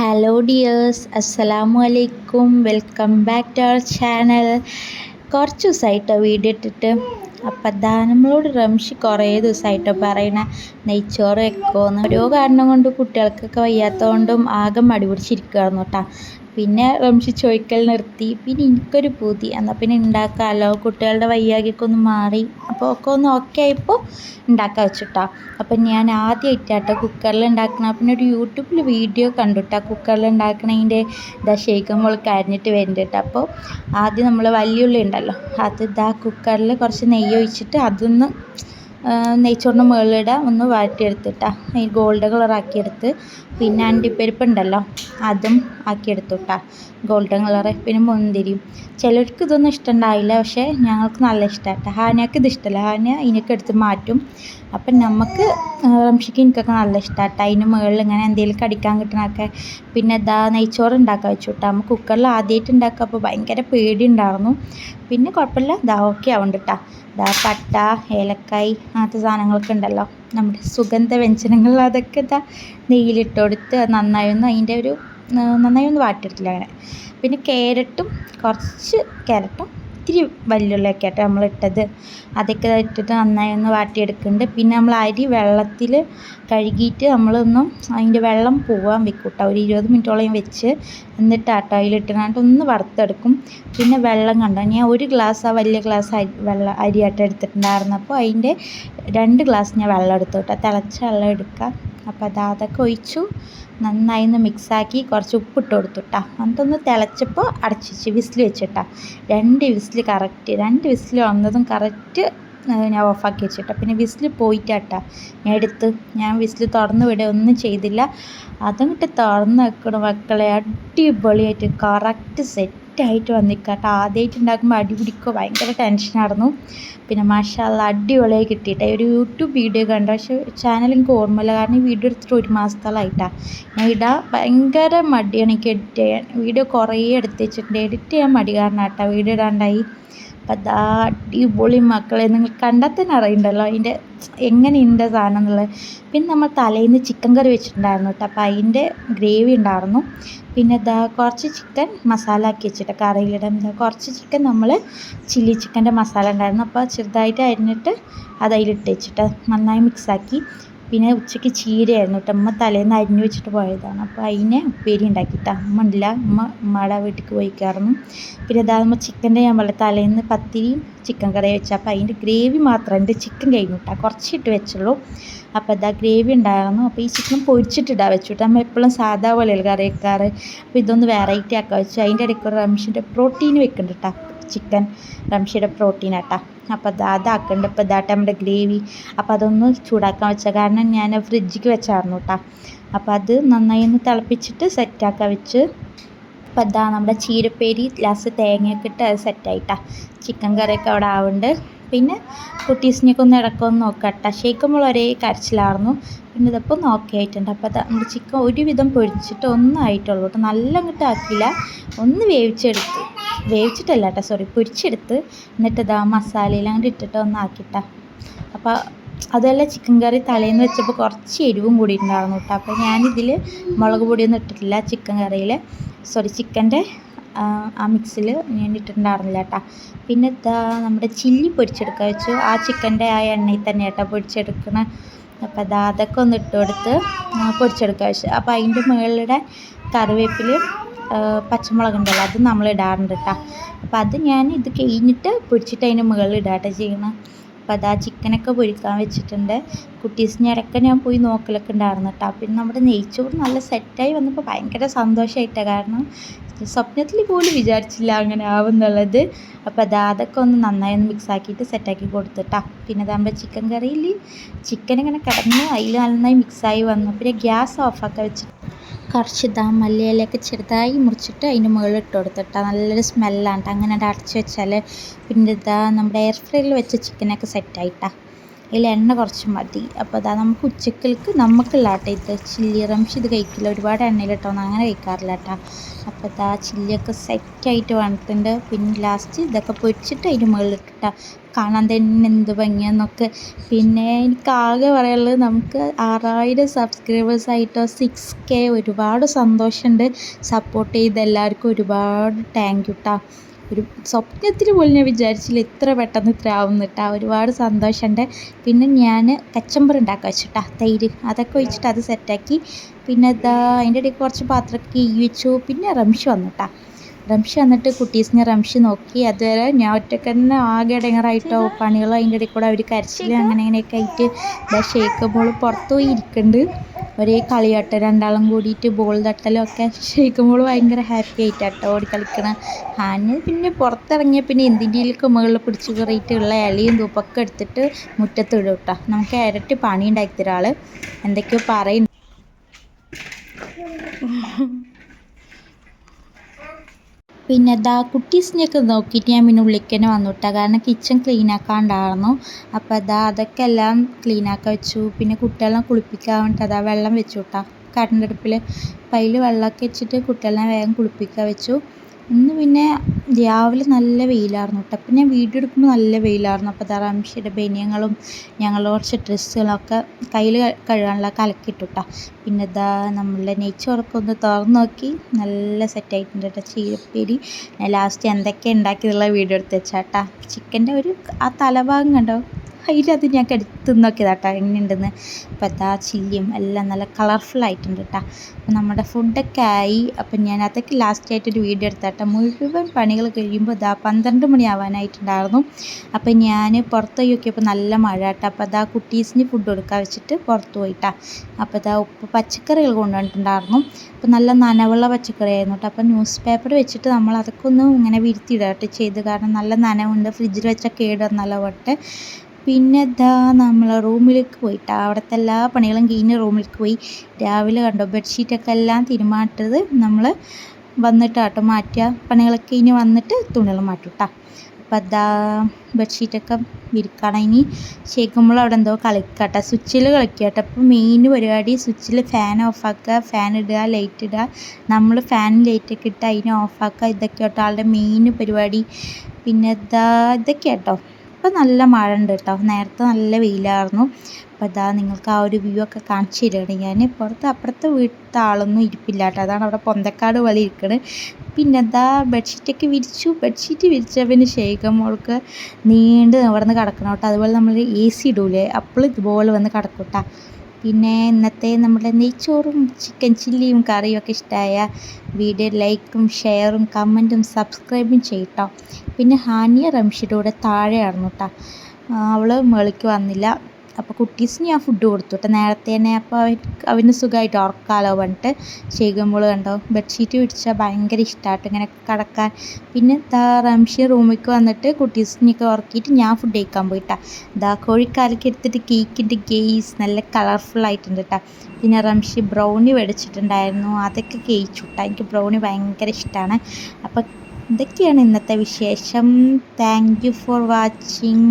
Hello dears അസ്സലാമു അലൈക്കും welcome back to our channel കുറച്ച് ദിവസമായിട്ടോ വീഡിയോ ഇട്ടിട്ട്. അപ്പം അതാ നമ്മളോട് റംഷി കുറേ ദിവസമായിട്ടോ പറയണ. നെയ്ച്ചോറ് വെക്കുമെന്ന് ഓരോ കാരണം കൊണ്ട് കുട്ടികൾക്കൊക്കെ വയ്യാത്തതുകൊണ്ടും ആകെ മടി പിടിച്ചിരിക്കുകയായിരുന്നു കേട്ടോ പിന്നെ റംഷി ചോദിക്കൽ നിർത്തി. പിന്നെ എനിക്കൊരു പൂതി. എന്നാൽ പിന്നെ ഉണ്ടാക്കാമല്ലോ കുട്ടികളുടെ വയ്യാകിയൊക്കെ ഒന്ന് മാറി. അപ്പോൾ ഒക്കെ ഒന്ന് ഓക്കെ ആയപ്പോൾ ഉണ്ടാക്കാൻ വെച്ചിട്ടാ. അപ്പം ഞാൻ ആദ്യമായിട്ടാട്ടോ കുക്കറിൽ ഉണ്ടാക്കണം പിന്നെ ഒരു യൂട്യൂബിൽ വീഡിയോ കണ്ടുട്ടാ കുക്കറിൽ ഉണ്ടാക്കണതിന്റെ ഇതാ ഷെയ്ക്കുമ്പോൾ കരിഞ്ഞിട്ട് വരുന്നുണ്ട് അപ്പോൾ ആദ്യം നമ്മൾ വലിയുള്ളി ഉണ്ടല്ലോ അത് ഇതാ കുക്കറിൽ കുറച്ച് നെയ്യ് ഒഴിച്ചിട്ട് അതൊന്ന് നെയ്ച്ചോറിന്റെ മുകളിലിടുക ഒന്ന് വാട്ടിയെടുത്തിട്ടാ ഈ ഗോൾഡ് കളറാക്കിയെടുത്ത്. പിന്നെ അണ്ടിപ്പരിപ്പ് ഉണ്ടല്ലോ അതും ആക്കിയെടുത്തു കേട്ടോ ഗോൾഡൻ കളറ് പിന്നെ മുന്തിരിയും. ചിലർക്ക് ഇതൊന്നും ഇഷ്ടമുണ്ടാവില്ല പക്ഷേ ഞങ്ങൾക്ക് നല്ല ഇഷ്ടമാട്ടോ ഹാനിയക്ക് ഇത് ഇഷ്ടമല്ല ഹാനിയ ഇതിനൊക്കെ എടുത്ത് മാറ്റും. അപ്പം നമുക്ക് റംഷിക്ക് എനിക്കൊക്കെ നല്ല ഇഷ്ടമാട്ടോ അതിന് മുകളിൽ ഇങ്ങനെ എന്തെങ്കിലും കടിക്കാൻ കിട്ടണമൊക്കെ പിന്നെ ഇതാ നെയ്ച്ചോറ് ഉണ്ടാക്കാൻ വെച്ചുട്ടാ. നമ്മൾ കുക്കറിൽ ആദ്യമായിട്ട് ഉണ്ടാക്കുക അപ്പോൾ ഭയങ്കര പേടി ഉണ്ടായിരുന്നു പിന്നെ കുഴപ്പമില്ല. ഇതാ ഓക്കെ ആവുന്നുണ്ട് കേട്ടോ ഇതാ പട്ട ഏലക്കായ് അങ്ങനത്തെ സാധനങ്ങളൊക്കെ ഉണ്ടല്ലോ. നമ്മുടെ സുഗന്ധ വ്യഞ്ജനങ്ങൾ അതൊക്കെ ഇതാ നെയ്യിലിട്ട് കൊടുത്ത് നന്നായി ഒന്ന് അതിന്റെ ഒരു നന്നായി ഒന്ന് വാട്ടിയെടുത്തില്ല അങ്ങനെ. പിന്നെ ക്യാരറ്റും കുറച്ച് ക്യാരറ്റും ഇത്തിരി വല്യുള്ളിയൊക്കെ ആട്ടോ നമ്മൾ ഇട്ടത്. അതൊക്കെ ഇട്ടിട്ട് നന്നായി ഒന്ന് വാട്ടിയെടുക്കുന്നുണ്ട്. പിന്നെ നമ്മൾ അരി വെള്ളത്തിൽ കഴുകിയിട്ട് നമ്മളൊന്നും അതിന്റെ വെള്ളം പോവാൻ വെക്കും കേട്ടോ ഒരു ഇരുപത് മിനിറ്റോളം വെച്ച് എന്നിട്ട് ആട്ടോ അതിലിട്ടിട്ട് ഒന്ന് വറുത്തെടുക്കും. പിന്നെ വെള്ളം കണ്ടോ? ഞാൻ ഒരു ഗ്ലാസ് ആ വലിയ ഗ്ലാസ് അരി വെള്ളം അരിയാട്ടം എടുത്തിട്ടുണ്ടായിരുന്നു അപ്പോൾ അതിന്റെ രണ്ട് ഗ്ലാസ് ഞാൻ വെള്ളം എടുത്തു കേട്ടോ. തിളച്ച വെള്ളം എടുക്കുക അപ്പോൾ അത് അതൊക്കെ ഒഴിച്ചു. നന്നായി ഒന്ന് മിക്സാക്കി കുറച്ച് ഉപ്പിട്ട് കൊടുത്തുട്ടാ എന്നിട്ടൊന്ന് തിളച്ചപ്പോൾ അടച്ചു വിസിൽ വെച്ചിട്ടാ രണ്ട് വിസിൽ കറക്റ്റ് രണ്ട് വിസിൽ വന്നതും കറക്റ്റ് ഞാൻ ഓഫാക്കി വെച്ചിട്ട. പിന്നെ വിസിൽ പോയിട്ടാട്ട. ഞാൻ എടുത്ത് ഞാൻ വിസിൽ തുറന്നു വിടുക ഒന്നും ചെയ്തില്ല. അതങ്ങോട്ട് തുറന്ന് വെക്കണം മക്കളെ. അടിപൊളിയായിട്ട് കറക്റ്റ് സെറ്റായിട്ട് വന്നിക്കാട്ടോ. ആദ്യമായിട്ട് ഉണ്ടാക്കുമ്പോൾ അടിപിടിക്കോ ഭയങ്കര ടെൻഷനായിരുന്നു പിന്നെ മാഷാല്ല അടിപൊളിയായി കിട്ടിയിട്ടെ. ഒരു യൂട്യൂബ് വീഡിയോ കണ്ടു. പക്ഷേ ചാനൽ എനിക്ക് ഓർമ്മയില്ല. കാരണം ഈ വീഡിയോ എടുത്തിട്ട് ഒരു മാസത്തോളമായിട്ടാണ് ഞാൻ ഇടാൻ ഭയങ്കര മടിയാണ് എനിക്ക് എഡിറ്റ് ചെയ്യാൻ. വീഡിയോ കുറേ എടുത്ത് വെച്ചിട്ടുണ്ട്. എഡിറ്റ് ചെയ്യാൻ മടി കാരണം കേട്ടോ വീഡിയോ ഇടാണ്ടായി. അപ്പം അതാ അടിപൊളി മക്കളെ നിങ്ങൾ കണ്ടാൽ തന്നെ അറിയണ്ടല്ലോ. അതിന്റെ എങ്ങനെയുണ്ട് സാധനം എന്നുള്ളത്. പിന്നെ നമ്മൾ തലേന്ന് ചിക്കൻ കറി വെച്ചിട്ടുണ്ടായിരുന്നു കേട്ടോ. അപ്പോൾ അതിന്റെ ഗ്രേവി ഉണ്ടായിരുന്നു. പിന്നെ ദാ കുറച്ച് ചിക്കൻ മസാല ആക്കി വെച്ചിട്ട് കറിയിലിടാൻ. കുറച്ച് ചിക്കൻ നമ്മൾ ചില്ലി ചിക്കന്റെ മസാല ഉണ്ടായിരുന്നു. അപ്പോൾ ചെറുതായിട്ട് അരിഞ്ഞിട്ട് അത് അതിലിട്ട് വെച്ചിട്ട് നന്നായി മിക്സാക്കി പിന്നെ ഉച്ചയ്ക്ക് ചീരയായിരുന്നു കേട്ടോ. അമ്മ തലേന്ന് അരിഞ്ഞു വെച്ചിട്ട് പോയതാണ്. അപ്പോൾ അതിനെ ഉപ്പേരി ഉണ്ടാക്കിയിട്ട് അമ്മ ഇല്ല. അമ്മ ഉമ്മയുടെ വീട്ടിലേക്ക് പോയിക്കായിരുന്നു പിന്നെ അതാകുമ്പോൾ ചിക്കന്റെ ഞാൻ പറഞ്ഞ തലേന്ന് പത്തിരിയും ചിക്കൻ കറി വെച്ചാൽ അപ്പോൾ അതിന്റെ ഗ്രേവി മാത്രം എന്റെ ചിക്കൻ കഴിഞ്ഞു കേട്ടോ. കുറച്ചിട്ട് വെച്ചുള്ളൂ. അപ്പോൾ ഇതാ ഗ്രേവി ഉണ്ടായിരുന്നു. അപ്പോൾ ഈ ചിക്കൻ പൊരിച്ചിട്ടിടാ വെച്ചു കേട്ടോ. നമ്മൾ എപ്പോഴും സാധാ പോലെയല്ല കറി വെക്കാറ്. അപ്പോൾ ഇതൊന്ന് വെറൈറ്റി ആക്കാൻ വെച്ചു. അതിന്റെ ഇടയ്ക്ക് ഒരു റംഷിന്റെ പ്രോട്ടീൻ വെക്കുന്നുണ്ട് കേട്ടോ. ചിക്കൻ റംഷിയുടെ പ്രോട്ടീൻ ആട്ടാ. അപ്പോൾ അത് അതാക്കേണ്ട ഇപ്പോൾ ഇതാട്ടെ നമ്മുടെ ഗ്രേവി. അപ്പോൾ അതൊന്ന് ചൂടാക്കാൻ വെച്ച കാരണം ഞാൻ ഫ്രിഡ്ജിക്ക് വെച്ചായിരുന്നു കേട്ടോ അപ്പോൾ അത് നന്നായി ഒന്ന് തിളപ്പിച്ചിട്ട് സെറ്റാക്കാൻ വെച്ച് അപ്പോൾ അതാ നമ്മുടെ ചീരപ്പേരി ലാസ്റ്റ് തേങ്ങയൊക്കെ ഇട്ട് അത് സെറ്റായിട്ടാ ചിക്കൻ കറിയൊക്കെ അവിടെ ആവുന്നുണ്ട് പിന്നെ കുട്ടീസിനെയൊക്കെ ഒന്ന് ഇടക്കൊന്ന് നോക്കട്ടെ ശരിക്കുമ്പോൾ ഒരേ കരച്ചിലായിരുന്നു പിന്നെ ഇതിപ്പോൾ നോക്കി ആയിട്ടുണ്ട്. അപ്പോൾ നമ്മുടെ ചിക്കൻ ഒരുവിധം പൊരിച്ചിട്ട് ഒന്നും ആയിട്ടുള്ളൂ കേട്ടോ നല്ല അങ്ങോട്ട് ആക്കിയില്ല. ഒന്ന് വേവിച്ചെടുത്ത്. വേവിച്ചിട്ടല്ല കേട്ടോ സോറി പൊരിച്ചെടുത്ത് എന്നിട്ട് ഇതാ മസാലയിൽ അങ്ങോട്ട് ഇട്ടിട്ട് ഒന്ന് ആക്കിട്ടാ. അപ്പോൾ അതല്ല ചിക്കൻ കറി തലേന്ന് വെച്ചപ്പോൾ കുറച്ച് എരിവും കൂടി ഉണ്ടായിരുന്നു കേട്ടോ. അപ്പോൾ ഞാനിതിൽ മുളക് പൊടിയൊന്നും ഇട്ടിട്ടില്ല ചിക്കൻ കറിയിൽ സോറി ചിക്കന്റെ ആ മിക്സിൽ ഞാൻ ഇട്ടിട്ടുണ്ടായിരുന്നില്ല കേട്ടോ. പിന്നെ ഇതാ നമ്മുടെ ചില്ലി പൊരിച്ചെടുക്കുക വെച്ചു. ആ ചിക്കന്റെ ആ എണ്ണയിൽ തന്നെ കേട്ടോ പൊരിച്ചെടുക്കണ. അപ്പോൾ അതാ അതൊക്കെ ഒന്ന് ഇട്ട് കൊടുത്ത് പൊരിച്ചെടുക്കുക വെച്ചു. അപ്പോൾ അതിന്റെ മുകളിലൂടെ കറിവേപ്പില പച്ചമുളക് ഉണ്ടല്ലോ അത് നമ്മൾ ഇടാറുണ്ട് കേട്ടോ അപ്പോൾ അത് ഞാൻ ഇത് കഴിഞ്ഞിട്ട് പൊരിച്ചിട്ട് അതിന്റെ മുകളിൽ ഇടാട്ടോ ചെയ്യണം. അപ്പോൾ അതാ ചിക്കനൊക്കെ പൊരിക്കാൻ വെച്ചിട്ടുണ്ട്. കുട്ടീസിനെ ഇടയ്ക്ക് ഞാൻ പോയി നോക്കലൊക്കെ ഉണ്ടായിരുന്നു കേട്ടോ പിന്നെ നമ്മുടെ നെയ്ച്ചോറ് നല്ല സെറ്റായി വന്നപ്പോൾ ഭയങ്കര സന്തോഷമായിട്ടാണ് കാരണം സ്വപ്നത്തിൽ പോലും വിചാരിച്ചില്ല അങ്ങനെ ആവുന്നുള്ളത്. അപ്പോൾ അതാ അതൊക്കെ ഒന്ന് നന്നായി ഒന്ന് മിക്സ് ആക്കിയിട്ട് സെറ്റാക്കി കൊടുത്തിട്ടാ പിന്നെ നമ്മുടെ ചിക്കൻ കറിയിൽ ചിക്കൻ ഇങ്ങനെ കിടന്ന് അതിൽ നന്നായി മിക്സായി വന്നു. പിന്നെ ഗ്യാസ് ഓഫാക്കാൻ വെച്ചിട്ട് കുറച്ച് ഇതാ മല്ലിയിലയൊക്കെ ചെറുതായി മുറിച്ചിട്ട് അതിന് മുകളിൽ ഇട്ട് കൊടുത്തിട്ടാ. നല്ലൊരു സ്മെല്ലാണ് കേട്ടോ അങ്ങനെ അടച്ച് വെച്ചാൽ പിന്നെ ഇതാ നമ്മുടെ എയർ ഫ്രൈയിൽ വെച്ച ചിക്കനൊക്കെ സെറ്റായിട്ടാ അതിൽ എണ്ണ കുറച്ച് മതി. അപ്പോൾ അതാ നമുക്ക് ഉച്ചക്കൽക്ക് നമുക്കുള്ള ആട്ടെ ഇത്. ചില്ലി റംഷ് ഇത് കഴിക്കില്ല. ഒരുപാട് എണ്ണയിലിട്ടൊന്നും അങ്ങനെ കഴിക്കാറില്ല കേട്ടോ. അപ്പോൾ ഇതാ ചില്ലിയൊക്കെ സെറ്റായിട്ട് വന്നിട്ടുണ്ട് പിന്നെ ലാസ്റ്റ് ഇതൊക്കെ പൊരിച്ചിട്ട് അതിന്റെ മുകളിലിട്ടിട്ടാ കാണാൻ തന്നെ എന്ത് ഭംഗിയാന്നൊക്കെ. പിന്നെ എനിക്ക് ആകെ പറയാനുള്ളത് നമുക്ക് ആറായിരം സബ്സ്ക്രൈബേഴ്സ് ആയിട്ടോ സിക്സ് കെ ഒരുപാട് സന്തോഷമുണ്ട് സപ്പോർട്ട് ചെയ്ത എല്ലാവർക്കും ഒരുപാട് താങ്ക് യു കേട്ടോ ഒരു സ്വപ്നത്തിൽ പോലും ഞാൻ വിചാരിച്ചില്ല ഇത്ര പെട്ടെന്ന് ഇത്ര ആവുന്നിട്ടാ ഒരുപാട് സന്തോഷമുണ്ട് പിന്നെ ഞാൻ കച്ചമ്പർ ഉണ്ടാക്കി വെച്ചിട്ടാ തൈര് അതൊക്കെ ഒഴിച്ചിട്ട് അത് സെറ്റാക്കി പിന്നെ ഇതാ അതിന്റെ ഇടയ്ക്ക് കുറച്ച് പാത്രമൊക്കെ ഈ വെച്ചു. പിന്നെ റംഷ് വന്നിട്ടാ. റംഷ് വന്നിട്ട് കുട്ടീസിനെ റംഷ് നോക്കി. അതുവരെ ഞാൻ ഒറ്റയ്ക്ക് തന്നെ ആകെ ഇടങ്ങറായിട്ടോ. പണികൾ അതിന്റെ ഇടയിൽ കൂടെ അവർ കരച്ചിൽ അങ്ങനെ അങ്ങനെയൊക്കെ ആയിട്ട് ഷേക്ക് ബോൾ പുറത്തു പോയി ഇരിക്കുന്നുണ്ട്. ഒരേ കളിയാട്ടം. രണ്ടാളും കൂടിയിട്ട് ബോൾ തട്ടലും ഒക്കെ ശരിക്കുമ്പോൾ ഭയങ്കര ഹാപ്പി ആയിട്ടാട്ടോ ഓടി കളിക്കണം. ഹാന് പിന്നെ പുറത്തിറങ്ങിയ പിന്നെ എന്തിന്റെയിലൊക്കെ മുകളിൽ പിടിച്ച് കയറിയിട്ടുള്ള ഇലയും തൂപ്പൊക്കെ എടുത്തിട്ട് മുറ്റത്ത് ഇടും കേട്ടോ നമുക്ക് ഇരട്ടി പണി ഉണ്ടാക്കി തരാം ആൾ. എന്തൊക്കെയോ പറയും പിന്നെ ദാ കുട്ടീസിനെയൊക്കെ നോക്കിയിട്ട് ഞാൻ പിന്നെ ഉള്ളിക്കന്നെ വന്നുട്ടാ. കാരണം കിച്ചൺ ക്ലീൻ ആക്കാണ്ടായിരുന്നു. അപ്പോൾ അതാ അതൊക്കെ എല്ലാം ക്ലീൻ ആക്കാൻ വെച്ചു. പിന്നെ കുട്ടികളെ കുളിപ്പിക്കാൻ വേണ്ടിയിട്ട് അതാ വെള്ളം വെച്ചു കേട്ടോ കറണ്ട് അടുപ്പിൽ അപ്പം അതിൽ വെള്ളമൊക്കെ വെച്ചിട്ട് കുട്ടികളെ വേഗം കുളിപ്പിക്കാൻ വെച്ചു. ഇന്ന് പിന്നെ രാവിലെ നല്ല വെയിലായിരുന്നു കേട്ടോ അപ്പം ഞാൻ വീഡിയോ എടുക്കുമ്പോൾ നല്ല വെയിലായിരുന്നു. അപ്പോൾ റംഷിയുടെ ബനിയങ്ങളും ഞങ്ങളുടെ കുറച്ച് ഡ്രസ്സുകളൊക്കെ കയ്യിൽ കഴുകാനുള്ള കലക്കിട്ടു കേട്ടോ പിന്നെ ഇതാ നമ്മളുടെ നെയ്ച്ചോറൊക്കെ ഒന്ന് തുറന്ന് നോക്കി. നല്ല സെറ്റായിട്ടുണ്ട് കേട്ടോ ചീരപ്പേരി. ലാസ്റ്റ് എന്തൊക്കെ ഉണ്ടാക്കിയതുള്ള വീഡിയോ എടുത്ത് വെച്ചാട്ടാ. ചിക്കന്റെ ഒരു ആ തലഭാഗം കണ്ടോ? അതിലത് ഞാൻ എടുത്ത് നോക്കിയതാട്ടോ എങ്ങനെയുണ്ടെന്ന് അപ്പോൾ അതാ ചില്ലിയും എല്ലാം നല്ല കളർഫുൾ ആയിട്ടുണ്ട് കേട്ടോ അപ്പോൾ നമ്മുടെ ഫുഡൊക്കെ ആയി. അപ്പം ഞാൻ അതൊക്കെ ലാസ്റ്റ് ആയിട്ടൊരു വീഡിയോ എടുത്താട്ടോ മുഴുവൻ പണികൾ കഴിയുമ്പോൾ ഇതാ പന്ത്രണ്ട് മണിയാവാനായിട്ടുണ്ടായിരുന്നു. അപ്പം ഞാൻ പുറത്ത് നോക്കിയപ്പോൾ നല്ല മഴ കേട്ടോ അപ്പോൾ അതാ കുട്ടീസിന് ഫുഡ് കൊടുക്കാൻ വെച്ചിട്ട് പുറത്ത് പോയിട്ടാ അപ്പോൾ ഇതാ ഉപ്പ് പച്ചക്കറികൾ കൊണ്ടുവന്നിട്ടുണ്ടായിരുന്നു. അപ്പോൾ നല്ല നനവുള്ള പച്ചക്കറിയായിരുന്നു കേട്ടോ അപ്പോൾ ന്യൂസ് പേപ്പർ വെച്ചിട്ട് നമ്മൾ അതൊക്കെ ഒന്ന് ഇങ്ങനെ വിരുത്തിയിടാം കേട്ടോ ചെയ്ത് കാരണം നല്ല നനവുണ്ട്. ഫ്രിഡ്ജിൽ വെച്ചാൽ കേട് വന്നല്ല പോട്ടെ പിന്നെ ഇതാ നമ്മൾ റൂമിലേക്ക് പോയിട്ട്. അവിടുത്തെ എല്ലാ പണികളും കഴിഞ്ഞ് റൂമിലേക്ക് പോയി. രാവിലെ കണ്ടോ ബെഡ്ഷീറ്റൊക്കെ എല്ലാം തിരുമാറ്റത് നമ്മൾ വന്നിട്ട് വന്നിട്ടാട്ടോ മാറ്റുക. പണികളൊക്കെ ഇനി വന്നിട്ട് തുണികൾ മാറ്റും കേട്ടോ അപ്പം അതാ ബെഡ്ഷീറ്റൊക്കെ വിരിക്കണം ഇനി ശരിക്കുമ്പോൾ അവിടെ എന്തോ കളിക്കട്ടെ. സ്വിച്ചിൽ കളിക്കുക കേട്ടോ അപ്പം മെയിൻ പരിപാടി സ്വിച്ചിൽ ഫാൻ ഓഫാക്കുക ഫാൻ ഇടുക ലൈറ്റ് ഇടുക. നമ്മൾ ഫാൻ ലൈറ്റൊക്കെ ഇട്ട് അതിനെ ഓഫാക്കുക ഇതൊക്കെ കേട്ടോ ആളുടെ മെയിൻ പരിപാടി. പിന്നെ ഇതാ ഇതൊക്കെ കേട്ടോ ഇപ്പം നല്ല മഴ ഉണ്ട് കേട്ടോ. നേരത്തെ നല്ല വെയിലായിരുന്നു. അപ്പോൾ ഇതാ നിങ്ങൾക്ക് ആ ഒരു വ്യൂ ഒക്കെ കാണിച്ചു തരികയാണ് ഞാൻ പുറത്ത് അപ്പുറത്തെ വീട്ടിലത്തെ ആളൊന്നും ഇരിപ്പില്ല കേട്ടോ. അതാണ് അവിടെ പൊന്തക്കാട് പോലെ ഇരിക്കുന്നത് പിന്നെ എന്താ ബെഡ്ഷീറ്റൊക്കെ വിരിച്ചു. ബെഡ്ഷീറ്റ് വിരിച്ചതിന് ശേഖം മോൾക്ക് നീണ്ട് നിവർന്ന് കിടക്കണം കേട്ടോ. അതുപോലെ നമ്മൾ എ സി ഇടൂലേ. അപ്പോൾ ഇതുപോലെ വന്ന് കിടക്കും കേട്ടോ. പിന്നെ ഇന്നത്തെ നമ്മുടെ നെയ്ച്ചോറും ചിക്കൻ ചില്ലിയും കറിയും ഒക്കെ ഇഷ്ടമായ വീഡിയോ ലൈക്കും ഷെയറും കമന്റും സബ്സ്ക്രൈബും ചെയ്യട്ടോ. പിന്നെ ഹാനിയ റംഷിയുടെ കൂടെ താഴെയായിരുന്നു കേട്ടോ അവൾ മേളിക്ക് വന്നില്ല. അപ്പോൾ കുട്ടീസിന് ഞാൻ ഫുഡ് കൊടുത്തു. കേട്ടോ നേരത്തെ തന്നെ അപ്പോൾ അവർക്ക് അവന് സുഖമായിട്ട് ഉറക്കാലോ പറഞ്ഞിട്ട് ചെയ്യുമ്പോൾ കണ്ടോ ബെഡ്ഷീറ്റ് വിരിച്ചാൽ ഭയങ്കര ഇഷ്ടമായിട്ട് ഇങ്ങനെ കിടക്കാൻ. പിന്നെ ദാ റംഷി റൂമിലേക്ക് വന്നിട്ട് കുട്ടീസിനെയൊക്കെ ഉറക്കിയിട്ട് ഞാൻ ഫുഡ് കഴിക്കാൻ പോയിട്ടാ. ദാ കോഴിക്കാലൊക്കെ എടുത്തിട്ട് കേക്കിന്റെ ഗെയ്സ് നല്ല കളർഫുൾ ആയിട്ടുണ്ട് കേട്ടോ പിന്നെ റംഷി ബ്രൗണി മേടിച്ചിട്ടുണ്ടായിരുന്നു അതൊക്കെ കഴിച്ചു കേട്ടോ എനിക്ക് ബ്രൗണി ഭയങ്കര ഇഷ്ടമാണ് അപ്പോൾ ഇതൊക്കെയാണ് ഇന്നത്തെ വിശേഷം. Thank you for watching